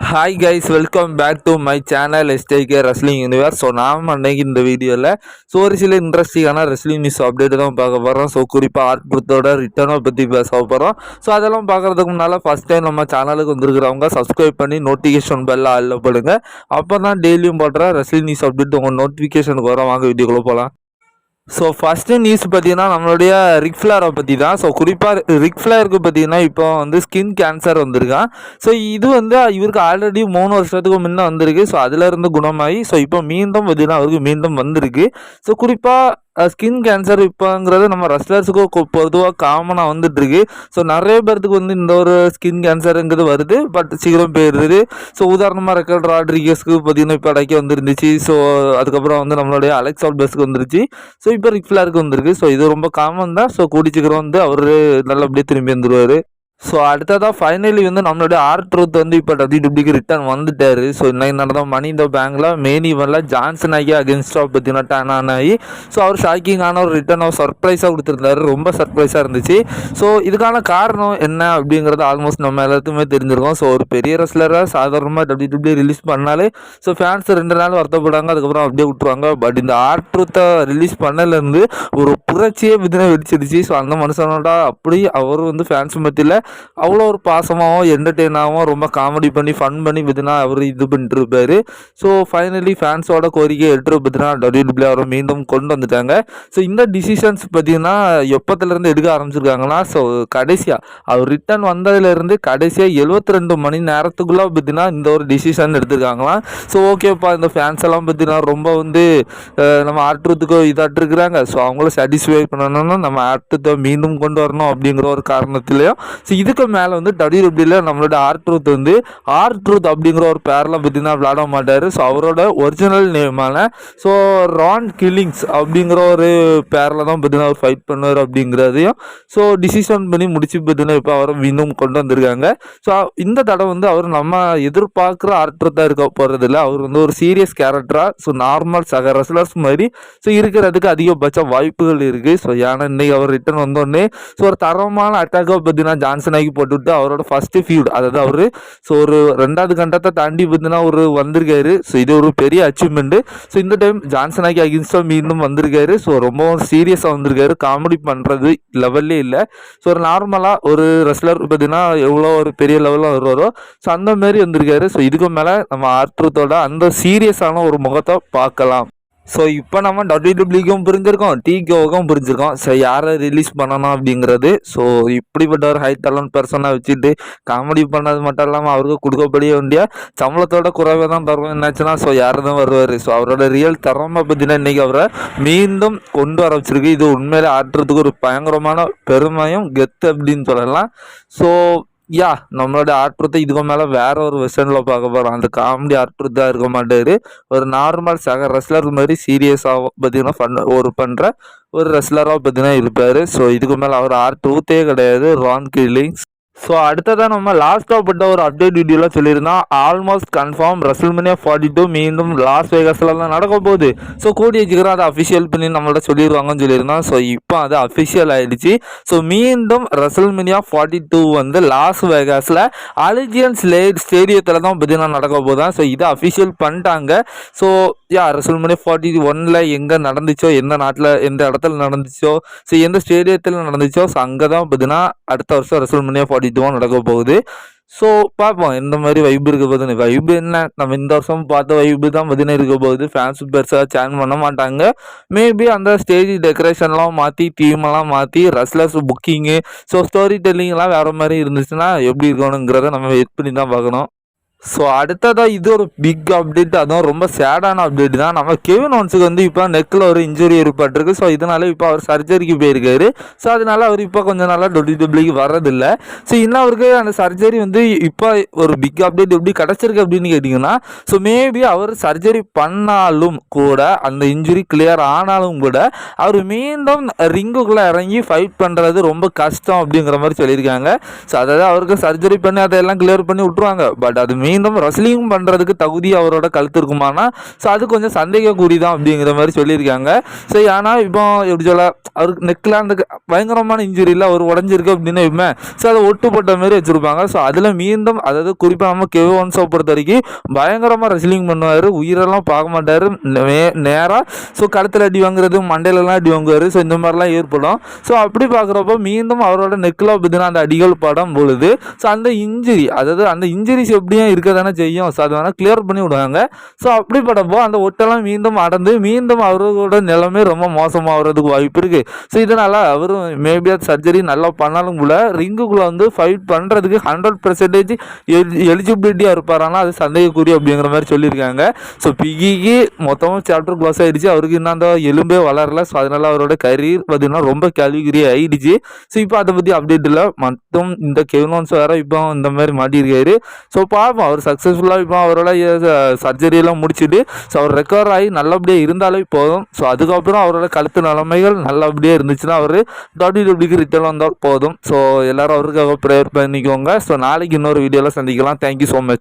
Hi guys welcome back to my channel STK wrestling universe so நாம் அன்னைக்கு இந்த வீடியோவில் ஸோ ஒரு சில இன்ட்ரெஸ்டிங்கான ரெஸ்லிங் நியூஸ் அப்டேட் தான் பார்க்க போகிறோம் ஸோ குறிப்பாக ஆர்ட் புத்தோட ரிட்டர்னை பற்றி பேச போகிறோம் ஸோ அதெல்லாம் பார்க்குறதுக்கு முன்னால் ஃபஸ்ட் டைம் நம்ம சேனலுக்கு வந்துருக்கிறவங்க சப்ஸ்கிரைப் பண்ணி நோட்டிஃபிகேஷன் பெல்ல ஆளில் போடுங்க. அப்போ தான் டெய்லியும் போடுற ரெஸ்லிங் நியூஸ் அப்டேட் உங்கள் நோட்டிஃபிகேஷனுக்கு வரோம். வாங்க வீடியோக்குள்ளே போகலாம் ஸோ ஃபஸ்ட்டு நியூஸ் பார்த்தீங்கன்னா நம்மளுடைய ரிக் ஃப்ளாரை பற்றி தான் ஸோ குறிப்பாக ரிக் ஃப்ளாருக்கு பார்த்தீங்கன்னா இப்போ வந்து ஸ்கின் கேன்சர் வந்திருக்கான் ஸோ இது வந்து இவருக்கு ஆல்ரெடி மூணு வருஷத்துக்கு முன்னே வந்திருக்கு. ஸோ அதிலிருந்து குணமாகி ஸோ இப்போ மீண்டும் பார்த்தீங்கன்னா அவருக்கு மீண்டும் வந்திருக்கு. ஸோ குறிப்பாக ஸ்கின் கேன்சர் இப்போங்கிறது நம்ம ரெஸ்லர்ஸுக்கும் பொதுவாக காமனாக வந்துட்டுருக்கு. ஸோ நிறைய பேர்த்துக்கு வந்து இந்த ஒரு ஸ்கின் கேன்சருங்கிறது வருது. பட் சீக்கிரம் போயிடுது. ஸோ உதாரணமாக ரெக்கர்ட் ராட்ரிகஸ்க்கு பார்த்தீங்கன்னா இப்போ இடைக்க வந்துருந்துச்சு. ஸோ அதுக்கப்புறம் வந்து நம்மளுடைய அலெக்ஸ் ஆல்பஸ்க்கு வந்துருச்சு. ஸோ இப்போ ரிக்ஃப்லாருக்கு வந்திருக்கு. ஸோ இது ரொம்ப காமன் தான். ஸோ கூடி சீக்கிரம் வந்து அவர் நல்லபடியாக திரும்பி வந்துடுவார் ஸோ அடுத்ததாக ஃபைனலி வந்து நம்மளுடைய ஆர் ட்ரூத் வந்து இப்போ டபிள்யூடபிள்யூக்கு ரிட்டர்ன் வந்துட்டாரு. ஸோ இன்னைக்கு நடந்த மணி இந்த பேங்கில் மெயின் இவனில் ஜான்சன் ஆகி அகேன்ஸ்டாக பார்த்தீங்கன்னா டேன் ஆன் ஆகி ஸோ அவர் ஷாக்கிங்கான ஒரு ரிட்டர்ன் அவர் சர்ப்ரைஸாக கொடுத்துருந்தாரு. ரொம்ப சர்ப்ரைஸாக இருந்துச்சு. ஸோ இதுக்கான காரணம் என்ன அப்படிங்கிறது ஆல்மோஸ்ட் நம்ம எல்லாத்துக்குமே தெரிஞ்சிருக்கோம். ஸோ ஒரு பெரிய ரெஸ்லராக சாதாரணமாக டபிள்யூடபிள்யூ ரிலீஸ் பண்ணாலே ஸோ ஃபேன்ஸ் ரெண்டு நாள் வருத்தப்படுவாங்க அதுக்கப்புறம் அப்படியே விட்டுருவாங்க. பட் இந்த ஆர் ட்ரூத்தை ரிலீஸ் பண்ணலேருந்து ஒரு புரட்சியே விதின வெடிச்சிருச்சு. ஸோ அந்த மனுஷனோட அப்படி அவர் வந்து ஃபேன்ஸ் மத்தியில் அவ்வளோ ஒரு பாசமாகவும் என்டர்டெயினாகவும் ரொம்ப காமெடி பண்ணி ஃபன் பண்ணி பார்த்தீங்கன்னா அவர் இது பண்ணிட்டுருப்பார். ஸோ ஃபைனலி ஃபேன்ஸோட கோரிக்கை எடுத்துரு பார்த்தீங்கன்னா டபிள்யூபிள்யூ அவரை மீண்டும் கொண்டு வந்துட்டாங்க. ஸோ இந்த டிசிஷன்ஸ் பார்த்தீங்கன்னா எப்போத்துலேருந்து எடுக்க ஆரம்பிச்சிருக்காங்கன்னா ஸோ கடைசியாக அவர் ரிட்டர்ன் வந்ததுலேருந்து கடைசியாக எழுபத்தி ரெண்டு மணி நேரத்துக்குள்ளே பார்த்தீங்கன்னா இந்த ஒரு டிசிஷன் எடுத்திருக்காங்களாம். ஸோ ஓகேப்பா இந்த ஃபேன்ஸ் எல்லாம் பார்த்தீங்கன்னா ரொம்ப வந்து நம்ம ஆட்டுறதுக்கு இதாட்டிருக்கிறாங்க. ஸோ அவங்கள சாட்டிஸ்ஃபை பண்ணணும்னா நம்ம ஆற்றுத்தை மீண்டும் கொண்டு வரணும் அப்படிங்கிற ஒரு காரணத்துலேயும் ஸோ இதுக்கு மேலே வந்து டபிள்யூடபிள்யூல நம்மளோட ஆர் ட்ரூத் வந்து ஆர் ட்ரூத் அப்படிங்கிற ஒரு பேரில் பார்த்தீங்கன்னா விளாட மாட்டார். ஸோ அவரோட ஒரிஜினல் நேமான ஸோ ரான் கில்லிங்ஸ் அப்படிங்கிற ஒரு பேரில் தான் பார்த்தீங்கன்னா அவர் ஃபைட் பண்ணுவார் அப்படிங்கிறதையும் ஸோ டிசிஷன் பண்ணி முடிச்சு பார்த்தீங்கன்னா இப்போ அவரை இன்னும் கொண்டு வந்திருக்காங்க. ஸோ இந்த தடவை வந்து அவர் நம்ம எதிர்பார்க்குற ஆர்டர் இருக்க போகிறதில்ல அவர் வந்து ஒரு சீரியஸ் கேரக்டராக ஸோ நார்மல் சக ரெஸ்லர்ஸ் மாதிரி ஸோ இருக்கிறதுக்கு அதிகபட்ச வாய்ப்புகள் இருக்குது ஸோ ஏன்னா இன்னைக்கு அவர் ரிட்டர்ன் வந்தோடனே ஸோ ஒரு தரமான அட்டாக்கை பார்த்தீங்கன்னா ஜான்சன் ஆகி போட்டுவிட்டு அவரோட ஃபஸ்ட்டு ஃபியூட் அதாவது அவர் ஸோ ஒரு ரெண்டாவது கண்டத்தை தாண்டி பார்த்தீங்கன்னா ஒரு வந்திருக்காரு. ஸோ இது ஒரு பெரிய அச்சீவ்மெண்ட்டு ஸோ இந்த டைம் ஜான்சன் அகின்ஸ்டாக மீண்டும் வந்திருக்காரு. ஸோ ரொம்ப சீரியஸாக வந்திருக்காரு. காமெடி பண்ணுறது லெவல்லே இல்லை. ஸோ ஒரு நார்மலாக ஒரு ரெஸ்லர் பார்த்தீங்கன்னா எவ்வளோ ஒரு பெரிய லெவலில் வருவாரோ ஸோ அந்த மாதிரி வந்திருக்காரு. ஸோ இதுக்கு மேலே நம்ம ஆர்ட்ரூத்தோட அந்த சீரியஸான ஒரு முகத்தை பார்க்கலாம். ஸோ இப்போ நம்ம டபிள்யூடபிள்யூக்கும் புரிஞ்சிருக்கோம் டிகோவுக்கும் புரிஞ்சிருக்கோம். ஸோ யாரை ரிலீஸ் பண்ணணும் அப்படிங்கிறது? ஸோ இப்படிப்பட்ட ஒரு ஹை டேலண்ட் பர்சனாக வச்சுட்டு காமெடி பண்ணது மட்டும் இல்லாமல் அவருக்கு கொடுக்கப்படிய வேண்டிய சம்பளத்தோட குறைவாக தான் தருவோம். என்னாச்சுன்னா ஸோ யார் தான் வருவார். ஸோ அவரோட ரியல் திறமை பற்றின இன்றைக்கி அவரை மீண்டும் கொண்டு வர வச்சிருக்கு. இது உண்மையிலே ஆட்டுறதுக்கு ஒரு பயங்கரமான பெருமையும் கெத்து அப்படின்னு சொல்லலாம். ஸோ யா நம்மளோட ஆற்றுத்தை இதுக்கு மேலே வேற ஒரு வெர்ஷனில் பார்க்க போகிறோம் அந்த காமெடி ஆற்றுத்தாக இருக்க மாட்டார். ஒரு நார்மல் சக ரெஸ்லர் மாதிரி சீரியஸாக பார்த்தீங்கன்னா ஃபன் ஒரு பண்ணுற ஒரு ரெஸ்லராக பார்த்தீங்கன்னா இருப்பார். ஸோ இதுக்கு மேலே அவர் ஆர் ஊத்தே கிடையாது. ரான் கில்லிங்ஸ் ஸோ அடுத்ததான் நம்ம லாஸ்ட்டாக பட்ட ஒரு அப்டேட் வீடியோவில் சொல்லியிருந்தோம் almost confirm WrestleMania forty two மீண்டும் லாஸ் வேகஸ்லாம் நடக்க போகுது. ஸோ கூடிய சீக்கிரம் அதை அஃபிஷியல் பண்ணி நம்மள்ட்ட சொல்லிடுவாங்கன்னு சொல்லியிருந்தோம் ஸோ இப்போ அது அஃபிஷியல் ஆகிடுச்சு ஸோ மீண்டும் ரசல்மனியா ஃபார்ட்டி டூ வந்து லாஸ் வேகாஸில் அலிஜியன்ஸ் லே ஸ்டேடியத்தில் தான் பார்த்தீங்கன்னா நடக்க போதான் ஸோ இதை அஃபிஷியல் பண்ணிட்டாங்க. ஸோ யா ரசல்மனியா ஃபார்ட்டி ஒனில் எங்கே நடந்துச்சோ எந்த நாட்டில் எந்த இடத்துல நடந்துச்சோ ஸோ எந்த ஸ்டேடியத்தில் நடந்துச்சோ ஸோ அங்கே தான் பார்த்தீங்கன்னா அடுத்த வருஷம் ரசல்மனியா ஃபார்ட்டி இதுவாக நடக்க போகுது. ஸோ பார்ப்போம். எந்த மாதிரி வைப் இருக்க போகுதுன்னு வைப் என்ன? நம்ம இந்த வருஷம் பார்த்த வைப்பு தான் பார்த்தீங்கன்னா இருக்க போகுது. ஃபேன்ஸ் பெருசாக சேன் பண்ண மாட்டாங்க. மேபி அந்த ஸ்டேஜ் டெக்கரேஷன்லாம் மாற்றி தீமெல்லாம் மாற்றி ரெஸ்லர்ஸ் புக்கிங்கு ஸோ ஸ்டோரி டெல்லிங்லாம் வேறு மாதிரி இருந்துச்சுன்னா எப்படி இருக்கணுங்கிறத நம்ம வெயிட் பண்ணி தான் பார்க்கணும். ஸோ அடுத்ததாக இது ஒரு பிக் அப்டேட் அதுவும் ரொம்ப சேடான அப்டேட் தான். நம்ம கெவின் ஒன்ஸுக்கு வந்து இப்போ நெக்கில் ஒரு இன்ஜுரி ஏற்பட்டிருக்கு. ஸோ இதனால இப்போ அவர் சர்ஜரிக்கு போயிருக்காரு. ஸோ அதனால அவர் இப்போ கொஞ்சம் நாளாக டபிள்யூடபிள்யூக்கு வர்றதில்லை. ஸோ இன்னும் அவருக்கு அந்த சர்ஜரி வந்து இப்போ ஒரு பிக் அப்டேட் எப்படி கிடச்சிருக்கு அப்படின்னு கேட்டிங்கன்னா ஸோ மேபி அவர் சர்ஜரி பண்ணாலும் கூட அந்த இன்ஜுரி கிளியர் ஆனாலும் கூட அவர் மீண்டும் ரிங்குக்குள்ளே இறங்கி ஃபைட் பண்ணுறது ரொம்ப கஷ்டம் அப்படிங்கிற மாதிரி சொல்லியிருக்காங்க. ஸோ அதாவது அவருக்கு சர்ஜரி பண்ணி அதையெல்லாம் கிளியர் பண்ணி விட்ருவாங்க பட் அது மீண்டும் ரெஸ்லிங் பண்ணுறதுக்கு தகுதி அவரோட கழுத்து இருக்குமானா? ஸோ அது கொஞ்சம் சந்தேகக்குறி தான் அப்படிங்கிற மாதிரி சொல்லியிருக்காங்க. ஸோ ஏன்னா இப்போ எப்படி சொல்ல அவருக்கு நெக்கில் அந்த பயங்கரமான இன்ஜுரியில் அவர் உடஞ்சிருக்கு அப்படின்னு வைப்பேன் ஸோ அதை ஒட்டுப்பட்ட மாதிரி வச்சுருப்பாங்க. ஸோ அதில் மீண்டும் அதாவது குறிப்பாக நம்ம கெவோன்ஸை பொறுத்த வரைக்கும் பயங்கரமாக ரெஸ்லிங் பண்ணுவார். உயிரெல்லாம் பார்க்க மாட்டார். நே நேராக ஸோ கழுத்தில் அடி வாங்குறது மண்டையிலலாம் அடி வாங்குவார். ஸோ இந்த மாதிரிலாம் ஏற்படும். ஸோ அப்படி பார்க்குறப்ப மீண்டும் அவரோட நெக்கில் பார்த்தீங்கன்னா அந்த அடிகள் படம் பொழுது ஸோ அந்த இன்ஜுரி அதாவது அந்த இன்ஜுரிஸ் எப்படியும் இருக்க தானே செய்யும். ஸோ அது வேணால் கிளியர் பண்ணி விடுவாங்க. ஸோ அப்படி அந்த ஒட்டெல்லாம் மீண்டும் அடந்து மீண்டும் அவரோட நிலைமை ரொம்ப மோசமாகிறதுக்கு வாய்ப்பு இருக்குது ஸோ இதனால் அவரும் மேபி அது சர்ஜரி நல்லா பண்ணாலும் கூட ரிங்குக்குள்ளே வந்து ஃபைட் பண்ணுறதுக்கு ஹண்ட்ரட் பர்சன்டேஜ் எலிஜிபிலிட்டியாக இருப்பாரானா அது சந்தேகக்குரிய அப்படிங்கிற மாதிரி சொல்லியிருக்காங்க. ஸோ பிகிக்கு மொத்தமாக சாப்டர் க்ளோஸ் ஆகிடுச்சு அவருக்கு இன்னும் அந்த எலும்பே வளரல. ஸோ அதனால் அவரோட கரியர் பார்த்தீங்கன்னா ரொம்ப கேள்விக்குரிய ஆயிடுச்சு. ஸோ இப்போ அதை பற்றி அப்டேட் இல்லை. மற்றும் இந்த கெவினோன்ஸ் வேறு இப்போ இந்த மாதிரி மாட்டியிருக்காரு. ஸோ பார்ப்போம். அவர் சக்ஸஸ்ஃபுல்லாக இப்போ அவரோட சர்ஜரியெல்லாம் முடிச்சுட்டு ஸோ அவர் ரெக்கவர் ஆகி நல்லபடியாக இருந்தாலே போதும். ஸோ அதுக்கப்புறம் அவரோட கழுத்து நிலைமைகள் நல்லபடியாக இருந்துச்சுன்னா அவர் டபிள்யூ டபிள்யூக்கு ரிட்டர்ன் வந்தால் போதும். ஸோ எல்லோரும் அவருக்காக ப்ரேயர் பண்ணிக்கோங்க. ஸோ நாளைக்கு இன்னொரு வீடியோவில் சந்திக்கலாம். Thank you so much